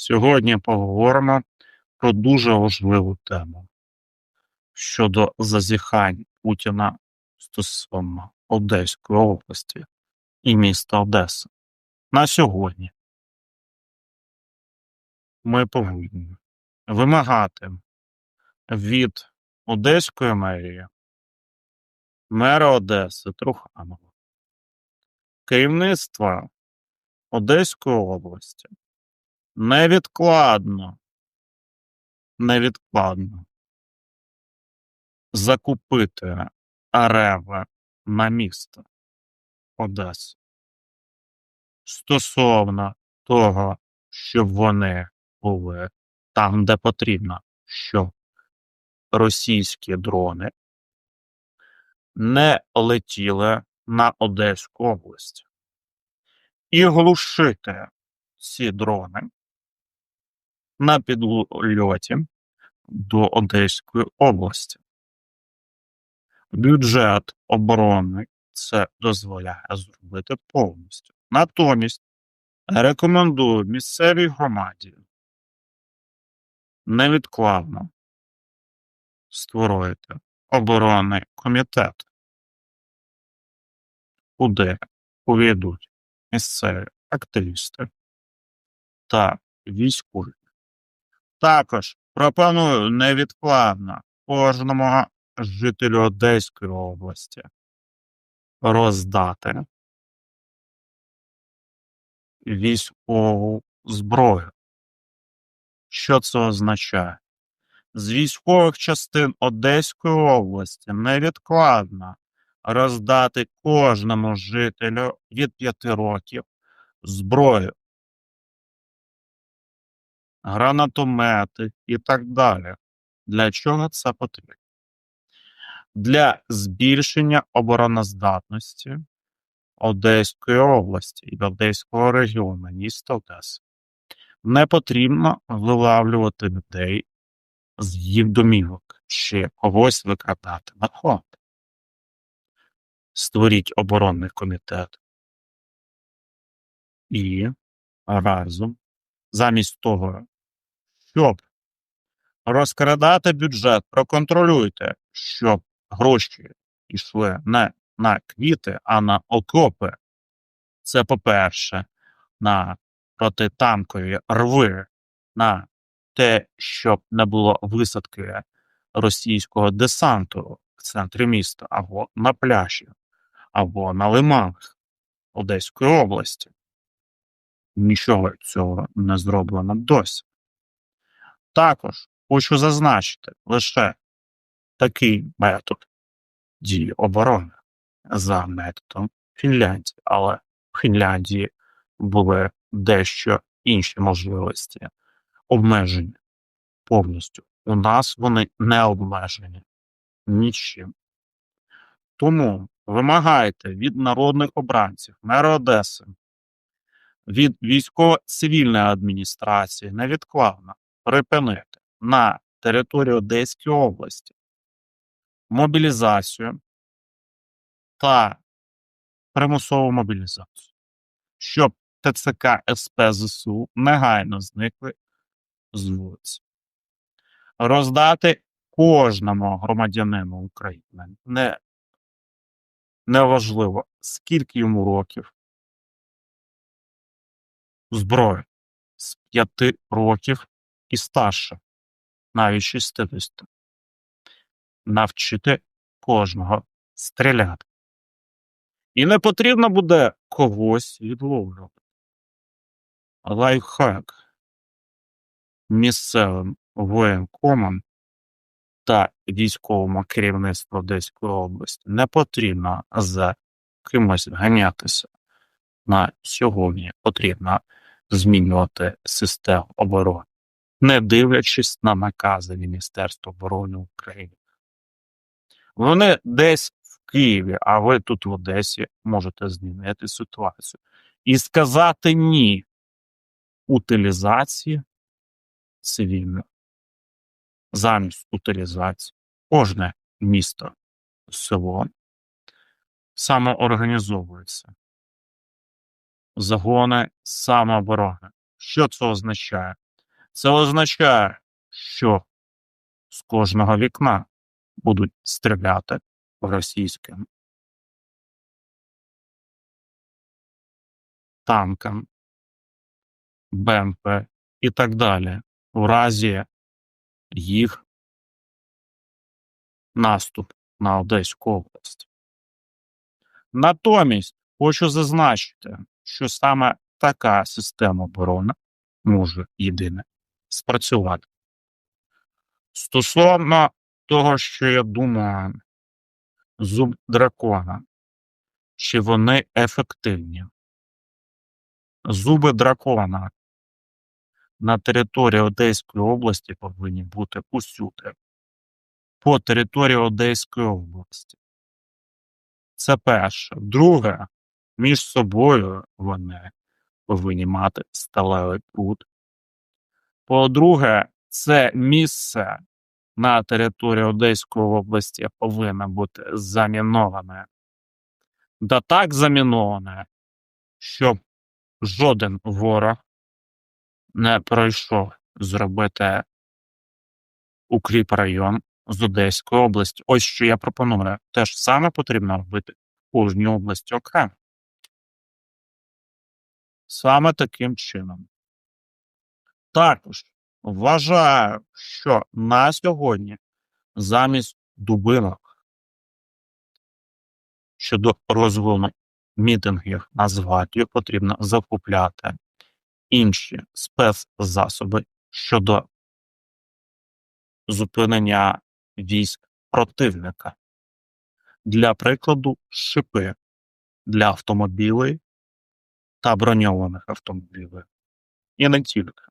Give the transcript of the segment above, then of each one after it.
Сьогодні поговоримо про дуже важливу тему щодо зазіхань Путіна стосовно Одеської області і міста Одеса. На сьогодні ми повинні вимагати від Одеської мерії, мера Одеси Труханова, керівництва Одеської області невідкладно, невідкладно. Закупити ареви на місто Одеси стосовно того, щоб вони були там, де потрібно, щоб російські дрони не летіли на Одеську область. І глушити ці дрони на підльоті до Одеської області. Бюджет оборони це дозволяє зробити повністю. Натомість рекомендую місцевій громаді невідкладно створити оборонний комітет, куди увійдуть місцеві активісти та військові. Також пропоную невідкладно кожному жителю Одеської області роздати військову зброю. Що це означає? З військових частин Одеської області невідкладно роздати кожному жителю від 5 років зброю, гранатомети і так далі. Для чого це потрібно? Для збільшення обороноздатності Одеської області і Одеського регіону, міста Одеси. Не потрібно вилавлювати людей з їх домівок чи когось викрадати на фронт. Створіть оборонний комітет і разом, замість того, щоб розкрадати бюджет, проконтролюйте, щоб гроші йшли не на квіти, а на окопи. Це по-перше, на протитанкові рви, на те, щоб не було висадки російського десанту в центрі міста, або на пляжі, або на лиманах Одеської області. Нічого цього не зроблено досі. Також хочу зазначити лише такий метод дії оборони за методом Фінляндії, але в Фінляндії були дещо інші можливості обмежені повністю. У нас вони не обмежені нічим. Тому вимагайте від народних обранців, мера Одеси, від військово-цивільної адміністрації невідкладно припинити на території Одеської області мобілізацію та примусову мобілізацію, щоб ТЦК СП ЗСУ негайно зникли з вулиці. Роздати кожному громадянину України не неважливо, скільки йому років зброю з 5 років і старше, навіть 60. Навчити кожного стріляти. І не потрібно буде когось відловлювати. Лайфхак місцевим воєнкомам та військовому керівництву Одеської області не потрібно за кимось ганятися. На сьогодні потрібно змінювати систему оборони, не дивлячись на накази Міністерства оборони України. Вони десь в Києві, а ви тут в Одесі можете змінити ситуацію і сказати ні утилізації цивільних замість утилізації кожне місто село самоорганізовується. Загони самооборони. Що це означає? Це означає, що з кожного вікна будуть стріляти російським танкам, БМП і так далі, в разі їх наступ на Одеську область. Натомість хочу зазначити, що саме така система оборони може єдине спрацювати. Стосовно того, що я думаю, зуб дракона, чи вони ефективні? Зуби дракона на території Одеської області повинні бути усюди. По території Одеської області. Це перше. Друге, між собою вони повинні мати сталевий пут. По-друге, це місце на території Одеської області повинно бути заміноване. Да так заміноване, щоб жоден ворог не пройшов зробити укріп район з Одеської області. Ось що я пропоную. Те ж саме потрібно робити в кожній області окремо. Саме таким чином. Також вважаю, що на сьогодні замість дубинок щодо розгону мітингів на згадію потрібно закупляти інші спецзасоби щодо зупинення військ противника. Для прикладу, шипи для автомобілей та броньованих автомобілів. І не тільки.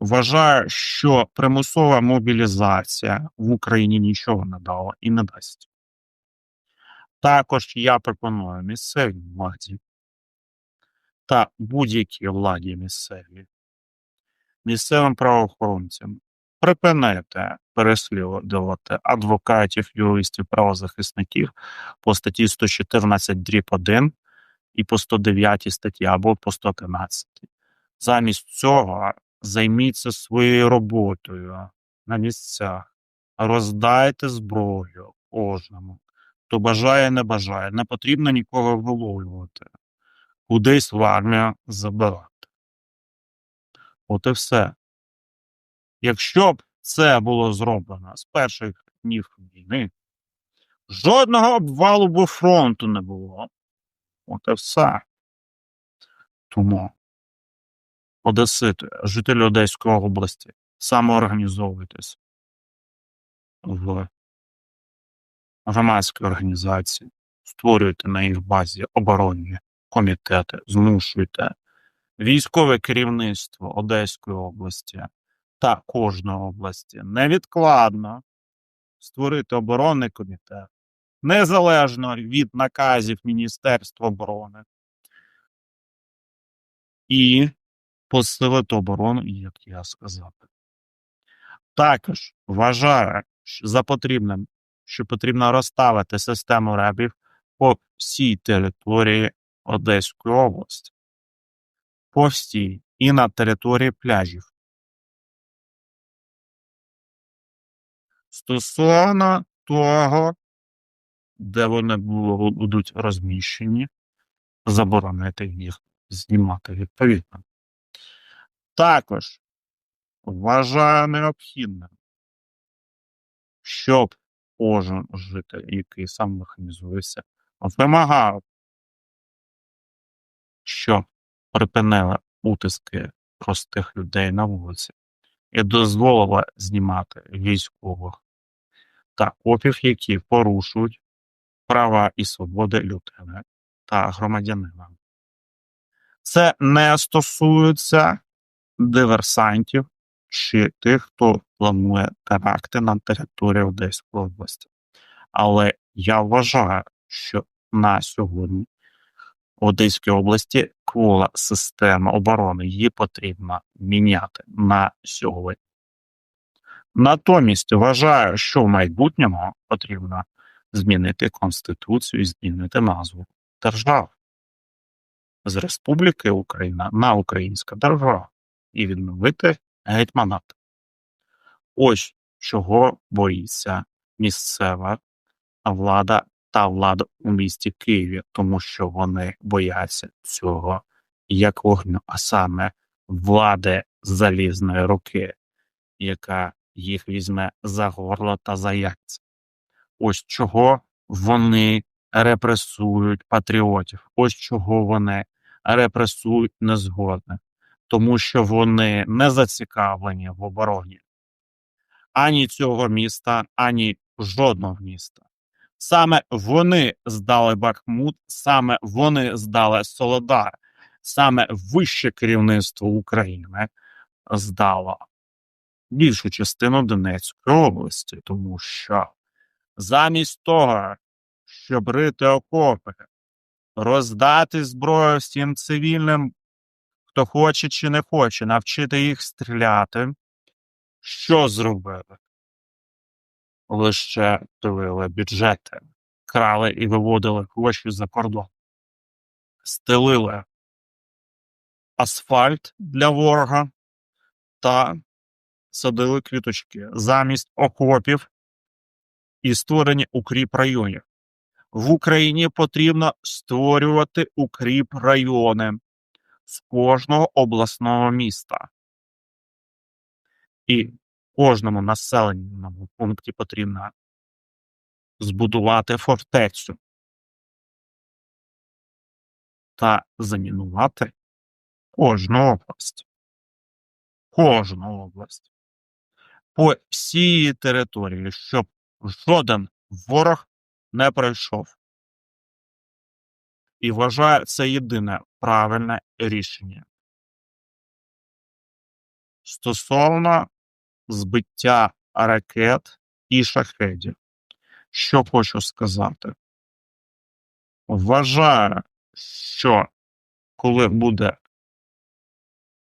Вважаю, що примусова мобілізація в Україні нічого не дала і не дасть. Також я пропоную місцевій владі та будь-якій владі місцевій, місцевим правоохоронцям припинити переслідувати адвокатів, юристів, правозахисників по статті 114 дріб 1 і по 109 статті або по 113. Замість цього займіться своєю роботою на місцях, роздайте зброю кожному. Хто бажає, не бажає. Не потрібно нікого виловлювати, кудись в армію забирати. От і все. Якщо б це було зроблено з перших днів війни, жодного обвалу бо фронту не було. От і все. Тому Одесити, жителі Одеської області, самоорганізовуйтесь в громадські організації, створюйте на їх базі оборонні комітети, змушуйте військове керівництво Одеської області та кожної області невідкладно створити оборонний комітет незалежно від наказів Міністерства оборони і посилити оборону, як я сказав. Також вважаю за потрібним, що потрібно розставити систему ребів по всій території Одеської області, по всій і на території пляжів. Стосовно того, де вони будуть розміщені, заборонити їх знімати відповідно. Також вважаю необхідним, щоб кожен житель, який сам механізується, вимагав, щоб припинили утиски простих людей на вулиці і дозволила знімати військових та копів, які порушують права і свободи людини та громадянина. Це не стосується диверсантів чи тих, хто планує теракти на території Одеської області. Але я вважаю, що на сьогодні в Одеській області квола система оборони її потрібно міняти на сьогодні. Натомість вважаю, що в майбутньому потрібно змінити Конституцію і змінити назву держав з Республіки Україна на Українська держава і відновити гетьманат. Ось чого боїться місцева влада та влада у місті Києві, тому що вони бояться цього як вогню, а саме влади залізної руки, яка їх візьме за горло та за яйця. Ось чого вони репресують патріотів, ось чого вони репресують незгодних, тому що вони не зацікавлені в обороні ані цього міста, ані жодного міста. Саме вони здали Бахмут, саме вони здали Солодар, саме вище керівництво України здало більшу частину Донецької області, тому що замість того, щоб рити окопи, роздати зброю всім цивільним, хто хоче чи не хоче, навчити їх стріляти, що зробили? Лише дивили бюджети, крали і виводили гроші за кордон, стелили асфальт для ворога та садили квіточки замість окопів і створені укріп районів. В Україні потрібно створювати укріп райони з кожного обласного міста. І кожному населеному пункті потрібно збудувати фортецю та замінувати кожну область. Кожну область. По всій території, щоб жоден ворог не пройшов. І вважаю це єдине правильне рішення. Стосовно збиття ракет і шахедів. Що хочу сказати? Вважаю, що коли буде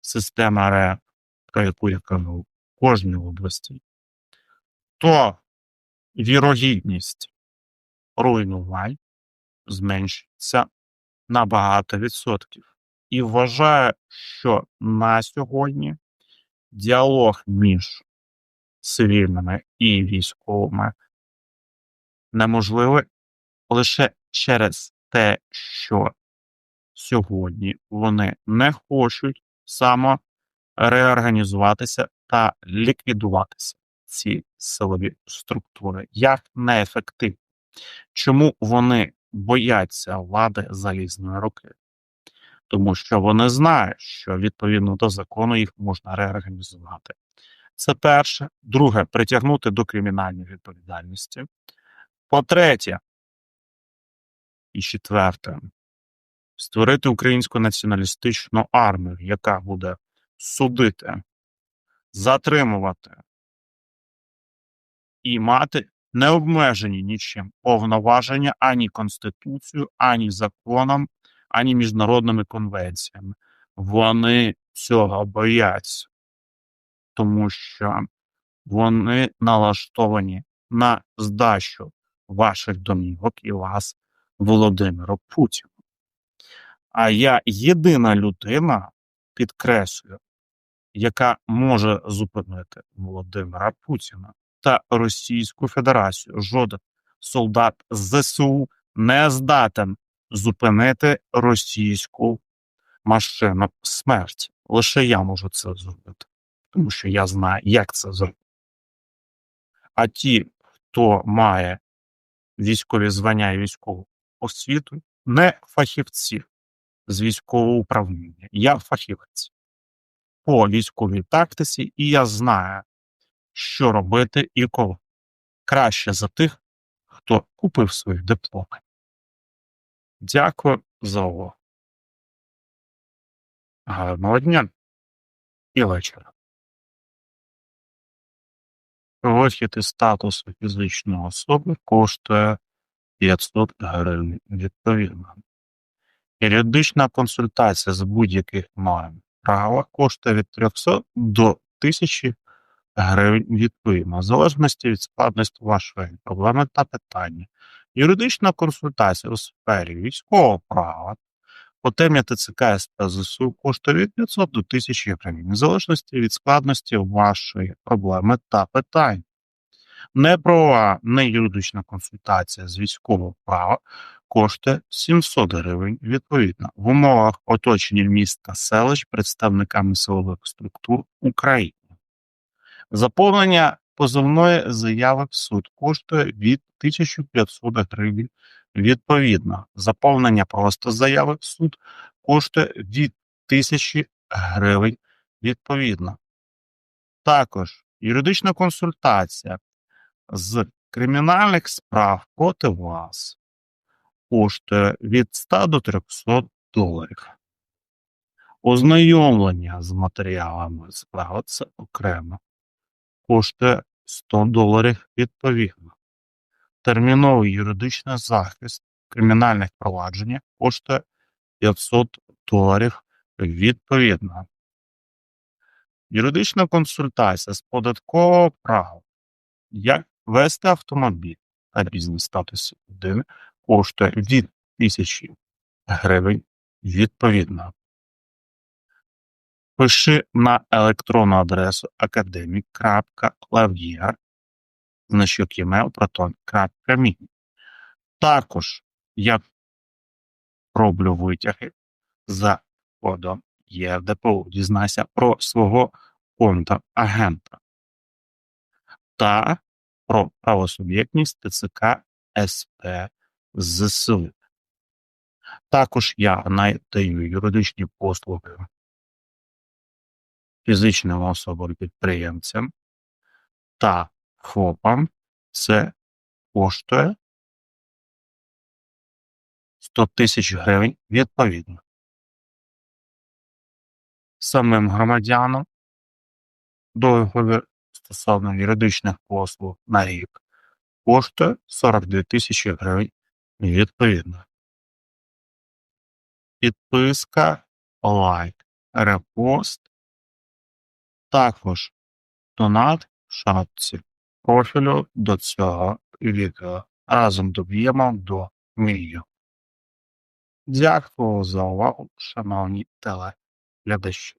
система РЕП, про яку я кажу, в кожній області, то вірогідність руйнувань зменшиться на багато відсотків. І вважаю, що на сьогодні діалог між цивільними і військовими неможливий лише через те, що сьогодні вони не хочуть самореорганізуватися та ліквідуватися ці силові структури як неефективні. Чому вони бояться влади залізної руки? Тому що вони знають, що відповідно до закону їх можна реорганізувати. Це перше. Друге, притягнути до кримінальної відповідальності. По-третє, і четверте, створити українську націоналістичну армію, яка буде судити, затримувати і мати необмежені нічим повноваження ані Конституцією, ані законом, ані міжнародними конвенціями. Вони цього бояться, тому що вони налаштовані на здачу ваших домівок і вас, Володимиру Путіну. А я єдина людина, підкреслюю, яка може зупинити Володимира Путіна та Російську Федерацію. Жоден солдат ЗСУ не здатен зупинити російську машину смерті. Лише я можу це зробити, тому що я знаю, як це зробити. А ті, хто має військові звання і військову освіту, не фахівці з військового управління. Я фахівець по військовій тактиці, і я знаю, що робити і коли. Краще за тих, хто купив свої дипломи. Дякую за увагу. Гарного дня і вечора. Вихід із статусу фізичної особи коштує 500 гривень відповідно. Юридична консультація з будь-яких норм права коштує від 300 до 1000 гривень відповідно, в залежності від складності вашої проблеми та питання. Юридична консультація у сфері військового права По темі ТЦК СП коштує від 500 до 1000 гривень, в залежності від складності вашої проблеми та питань. Неправова, не юридична консультація з військового права коштує 700 гривень відповідно в умовах оточення міст та селищ представниками силових структур України. Заповнення позовної заяви в суд коштує від 1500 гривень відповідно. Заповнення просто заяви в суд коштує від 1000 гривень відповідно. Також юридична консультація з кримінальних справ проти вас коштує від 100 до 300 доларів. Ознайомлення з матеріалами справи це окремо коштує 100 доларів відповідно. Терміновий юридичний захист кримінальних провадженнях коштує 500 доларів відповідно. Юридична консультація з податкового права. Як вести автомобіль та бізнес статус людини коштує від 1000 гривень відповідно. Пиши на електронну адресу academic.lavyer значок proton.me. Також я роблю витяги за кодом ЄРДПУ. Дізнайся про свого контрагента та про правосуб'єктність ТЦК СП ЗСУ. Також я надаю юридичні послуги фізичним особам-підприємцям та ФОПам. Це коштує 100 тисяч гривень відповідно. Самим громадянам договір стосовно юридичних послуг на рік коштує 42 тисячі гривень відповідно. Підписка, лайк, репост, також донат в шапці профілю до цього відео. Разом доб'ємо до мільйона. Дякую за увагу, шановні телеглядачі.